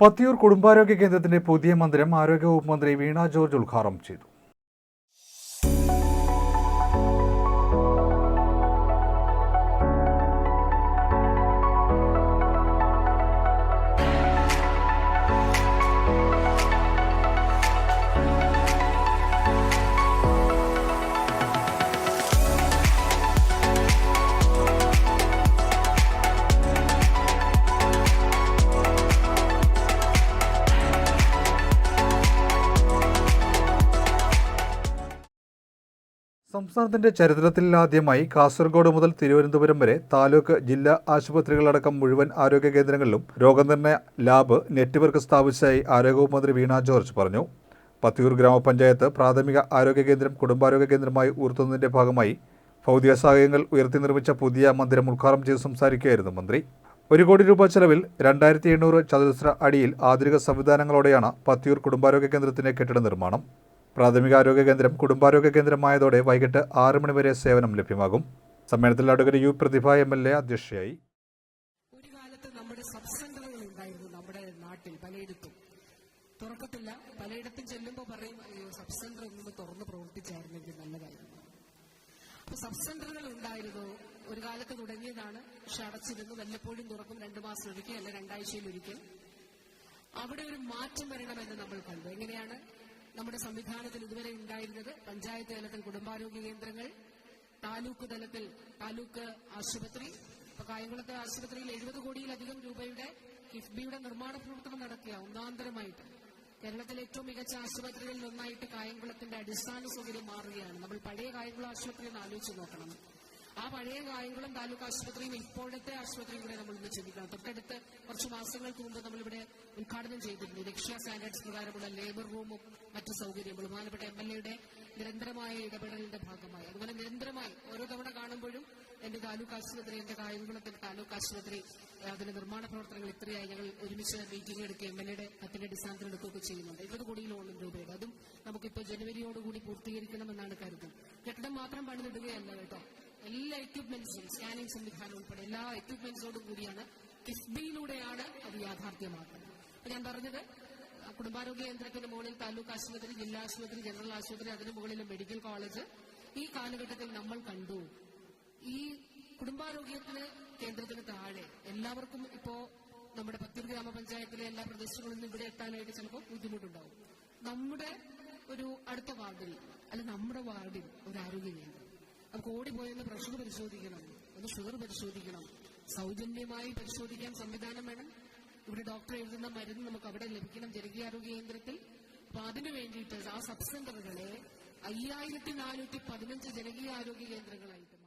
പത്തിയൂർ കുടുംബാരോഗ്യ കേന്ദ്രത്തിന്റെ പുതിയ മന്ദിരം ആരോഗ്യവകുപ്പ് മന്ത്രി വീണ ജോർജ് ഉദ്ഘാടനം ചെയ്തു. സംസ്ഥാനത്തിന്റെ ചരിത്രത്തിൽ ആദ്യമായി കാസർഗോഡ് മുതൽ തിരുവനന്തപുരം വരെ താലൂക്ക് ജില്ലാ ആശുപത്രികളടക്കം മുഴുവൻ ആരോഗ്യ കേന്ദ്രങ്ങളിലും രോഗനിർണയ ലാബ് നെറ്റ്വർക്ക് സ്ഥാപിച്ചതായി ആരോഗ്യവകുപ്പ് മന്ത്രി വീണ ജോർജ് പറഞ്ഞു. പത്തിയൂർ ഗ്രാമപഞ്ചായത്ത് പ്രാഥമിക ആരോഗ്യ കേന്ദ്രം കുടുംബാരോഗ്യ കേന്ദ്രമായി ഉയർത്തുന്നതിന്റെ ഭാഗമായി ഭൗതിക സഹായങ്ങൾ ഉയർത്തി നിർമ്മിച്ച പുതിയ മന്ദിരം ഉദ്ഘാടനം ചെയ്ത് സംസാരിക്കുകയായിരുന്നു മന്ത്രി. ഒരു കോടി രൂപ ചെലവിൽ രണ്ടായിരത്തി എണ്ണൂറ് ചതുരശ്ര അടിയിൽ ആധുനിക സംവിധാനങ്ങളോടെയാണ് പത്തിയൂർ കുടുംബാരോഗ്യ കേന്ദ്രത്തിന്റെ കെട്ടിട നിർമ്മാണം. പ്രാഥമിക ആരോഗ്യ കേന്ദ്രം കുടുംബാരോഗ്യ കേന്ദ്രമായതോടെ വൈകിട്ട് ആറ് മണിവരെ സേവനം ലഭ്യമാകും. സമ്മേളനത്തിൽ advocate U Prathibha M L A അധ്യക്ഷയായി. ഒരു കാലത്ത് നമ്മുടെ സബ് സെന്ററുകൾ ഉണ്ടായിരുന്നു നമ്മുടെ നാട്ടിൽ പലയിടത്തും. തുറക്കത്തില്ല. പലയിടത്തും ചെല്ലുമ്പോൾ പറയും സബ് സെന്റർ ഒന്ന് തുറന്ന് പ്രവർത്തിച്ചായിരുന്നെങ്കിൽ നല്ലതായിരുന്നു. അപ്പൊ സബ് സെന്ററുകൾ ഉണ്ടായിരുന്നു. ഒരു കാലത്ത് തുടങ്ങിയതാണ്. പക്ഷെ അടച്ചിരുന്നു. വല്ലപ്പോഴും തുറക്കും. രണ്ടു മാസം ഒരിക്കൽ അല്ല രണ്ടാഴ്ചയിൽ ഒരിക്കൽ. അവിടെ ഒരു മാറ്റം വരണമെന്ന് നമ്മൾ കണ്ടു. എങ്ങനെയാണ്? നമ്മുടെ സംവിധാനത്തിൽ ഇതുവരെ ഉണ്ടായിരുന്നത് പഞ്ചായത്ത് തലത്തിൽ കുടുംബാരോഗ്യ കേന്ദ്രങ്ങൾ താലൂക്ക് തലത്തിൽ താലൂക്ക് ആശുപത്രി ഇപ്പൊ കായംകുളത്തെ ആശുപത്രിയിൽ എഴുപത് കോടിയിലധികം രൂപയുടെ കിഫ്ബിയുടെ നിർമ്മാണ പ്രവർത്തനം നടക്കുക ഒന്നാന്തരമായിട്ട്. കേരളത്തിലെ ഏറ്റവും മികച്ച ആശുപത്രികളിൽ ഒന്നായിട്ട് കായംകുളത്തിന്റെ അടിസ്ഥാന സൗകര്യം മാറുകയാണ്. നമ്മൾ പഴയ കായംകുളം ആശുപത്രി ഒന്ന് ആലോചിച്ച് നോക്കണം. ആ പഴയ കായംകുളം താലൂക്ക് ആശുപത്രിയും ഇപ്പോഴത്തെ ആശുപത്രിയും കൂടെ നമ്മൾ ഇന്ന് ചിന്തിക്കണം. തൊട്ടടുത്ത് കുറച്ച് മാസങ്ങൾക്ക് മുമ്പ് നമ്മളിവിടെ ഉദ്ഘാടനം ചെയ്തിരുന്നു. രക്ഷാ സ്റ്റാൻഡേർഡ്സ് പ്രകാരമുള്ള ലേബർ റൂമും മറ്റു സൗകര്യങ്ങളും. ബഹുമാനപ്പെട്ട എം എൽ എയുടെ നിരന്തരമായ ഇടപെടലിന്റെ ഭാഗമായി. അതുപോലെ നിരന്തരമായി ഓരോ തവണ കാണുമ്പോഴും എന്റെ താലൂക്ക് ആശുപത്രി എന്റെ കായംകുളത്തിന്റെ താലൂക്ക് ആശുപത്രി അതിന്റെ നിർമ്മാണ പ്രവർത്തനങ്ങൾ ഇത്രയായി ഞങ്ങൾ ഒരുമിച്ച് മീറ്റിംഗ് എടുക്കുക എം എൽ എയുടെ കത്തിന്റെ അടിസ്ഥാനത്തിൽ എടുക്കുകയൊക്കെ ചെയ്യുന്നുണ്ട്. ഇരുപത് കോടിയിലോളം രൂപയുടെ. അതും നമുക്കിപ്പോൾ ജനുവരിയോടുകൂടി പൂർത്തീകരിക്കണമെന്നാണ് കരുതുന്നത് കെട്ടിടം മാത്രം പണിതിടുകയല്ല കേട്ടോ. എല്ലാ എക്യുപ്മെന്റ്സും സ്കാനിംഗ് സംവിധാനം ഉൾപ്പെടെ എല്ലാ എക്യുപ്മെന്റ്സോടും കൂടിയാണ് കിഫ്ബിയിലൂടെയാണ് അത് യാഥാർത്ഥ്യമാക്കുന്നത്. ഞാൻ പറഞ്ഞത് കുടുംബാരോഗ്യ കേന്ദ്രത്തിന് മുകളിൽ താലൂക്ക് ആശുപത്രി ജില്ലാ ആശുപത്രി ജനറൽ ആശുപത്രി അതിന് മുകളിൽ മെഡിക്കൽ കോളേജ് ഈ കാലഘട്ടത്തിൽ നമ്മൾ കണ്ടു ഈ കുടുംബാരോഗ്യത്തിന് കേന്ദ്രത്തിന് താഴെ എല്ലാവർക്കും ഇപ്പോ നമ്മുടെ പത്തൂർ ഗ്രാമപഞ്ചായത്തിലെ എല്ലാ പ്രദേശങ്ങളിൽ നിന്നും ഇവിടെ എത്താനായിട്ട് ചിലപ്പോൾ ബുദ്ധിമുട്ടുണ്ടാവും. നമ്മുടെ ഒരു അടുത്ത വാർഡിൽ അല്ലെ നമ്മുടെ വാർഡിൽ ഒരു നമുക്ക് ഓടിപ്പോയെന്ന് പ്രഷർ പരിശോധിക്കണം. ഒന്ന് ഷുഗർ പരിശോധിക്കണം. സൗജന്യമായി പരിശോധിക്കാൻ സംവിധാനം വേണം. ഇവിടെ ഡോക്ടർ എഴുതുന്ന മരുന്ന് നമുക്ക് അവിടെ ലഭിക്കണം ജനകീയാരോഗ്യ കേന്ദ്രത്തിൽ. അപ്പൊ അതിനു വേണ്ടിയിട്ട് ആ സബ് സെന്ററുകളെ അയ്യായിരത്തി നാനൂറ്റി പതിനഞ്ച് ജനകീയ ആരോഗ്യ കേന്ദ്രങ്ങളായിട്ട്